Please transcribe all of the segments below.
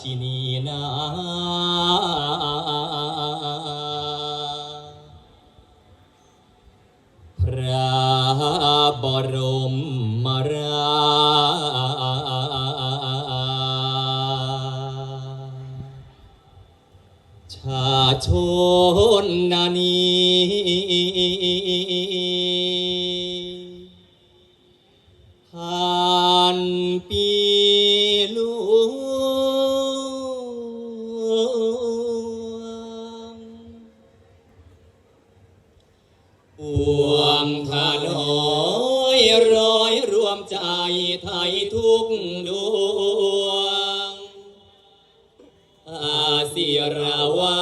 ชินีนาพระบรมมาราชาชนนานีผ่านปีหล ทุกดวงอาเสียราวา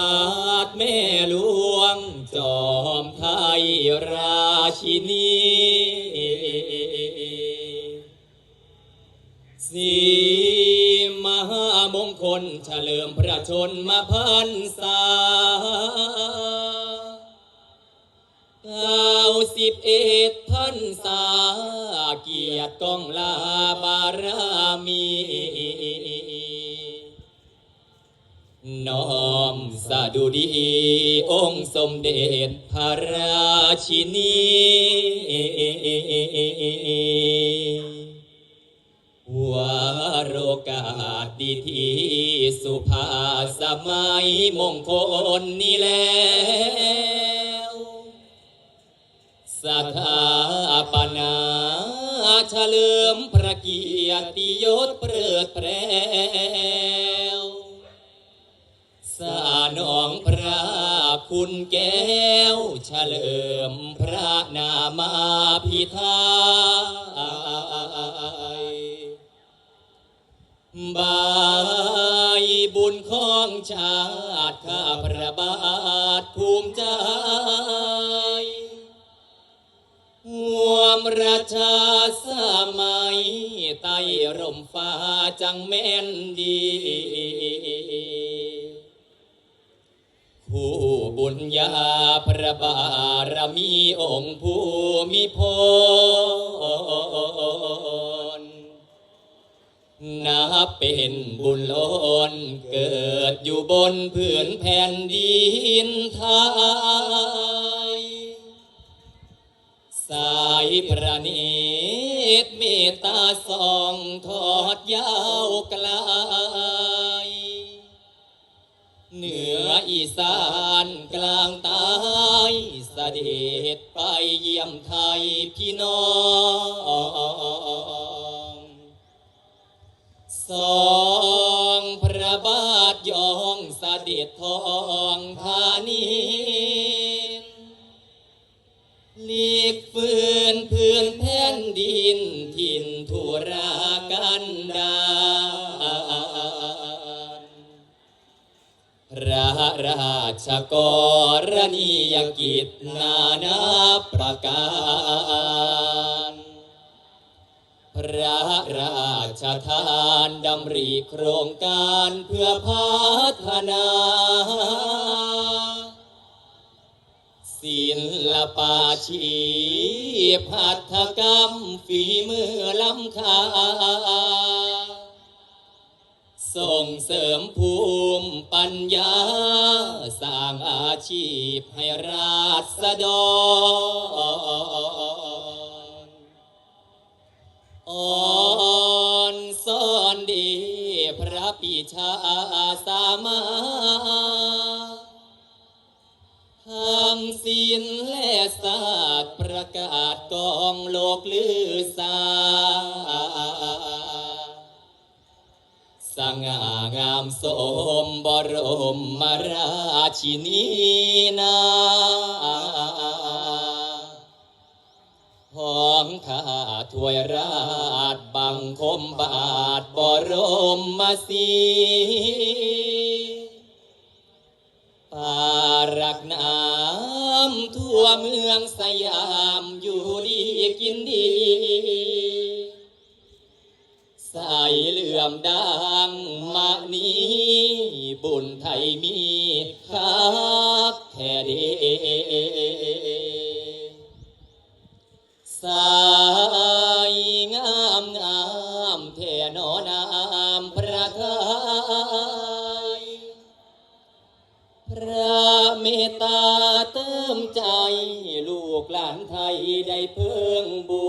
ดแม่หลวง จอมไทยราชินีสีมหามงคลเฉลิมพระชนมาพันษาเก้าสิบเอ็ดพันษา เกียรติกองลาบารมีน้อมสะดุดีองค์สมเด็จพระราชินีวารโอกาสดีที่สุภาสมัยมงคลนี้แล้วสถาปนา เฉลิมพระเกียรติยศเปริดแปรวสานองพระคุณแก้วเฉลิมพระนามาพิไทยบายบุญของชาติข้าพระบาทภูมิใจห่ว มราชาสมัยใต้ร่มฟ้าจังแม่นดี ผู้บุญญาพระบารมีองค์ผู้มีพรนับเป็นบุญล้นเกิดอยู่บนพื้นแผ่นดินไทยสา ยพระเนตเมตตาสองทอดยาวไกลเหนืออีสานกลางใต้เสด็จไปเยี่ยมไทยพี่น้องสองพระบาทยองเสด็จทองธานีหลีกฟืน รากันดารพระราชกรณียกิจนานาประการพระราชทานดำริโครงการเพื่อพัฒนา ศิลปาชีพหัตถกรรมฝีมือล้ำค่าส่งเสริมภูมิปัญญา สร้างอาชีพให้ราษฎรอ่อนสอนดีพระปิชาสามาร ศิลและศาสตร์ประกาศกองโลกลือสาสง่างามสมบรมมาราชินีนาห้องข้าถวยราชบังคมบาทบรมมาสีปารักน้ำทั่วเมืองสยามอยู่ดีกินดี ใส่เหลื่อมดังมานีบุญไทยมีคักแท้เดสายงามงามเทนอนามพระทายพระเมตตา หลานไทยได้เพิ่งบุ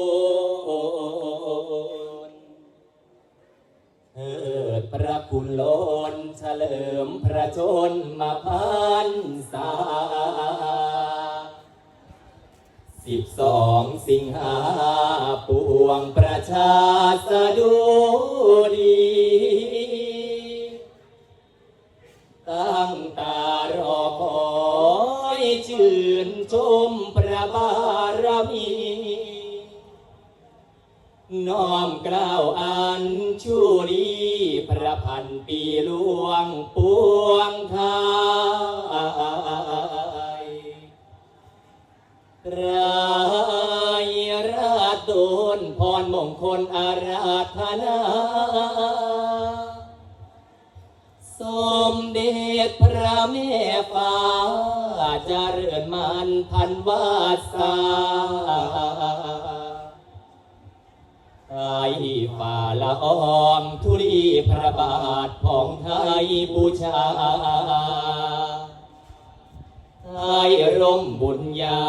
ญเถิดพระคุณล้นเฉลิมพระชนมาพันษาสิบสองสิงหาปวงประชาสะดุดี พระพันปีหลวงปวงไทยรายราชโดนพรมงคลอาราธนา สมเด็จพระแม่ฟ้าเจริญมันพันวาสา ไอ้ฝ่าละออมทุลีพระบาทของไทยบูชาให้ร่มบุญญา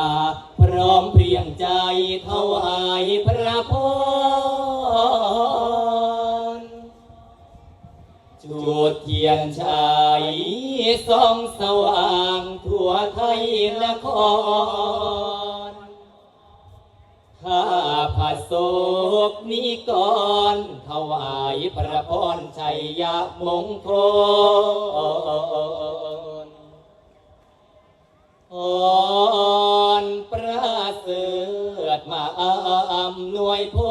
พร้อมเพรียงใจถวายพระพรจุดเทียนชัยส่องสว่างทั่วไทยนคร โศกนี้ก่อนถวายพระพรชัยยะมงคลอ่อนประเสริฐมาอำนวยพร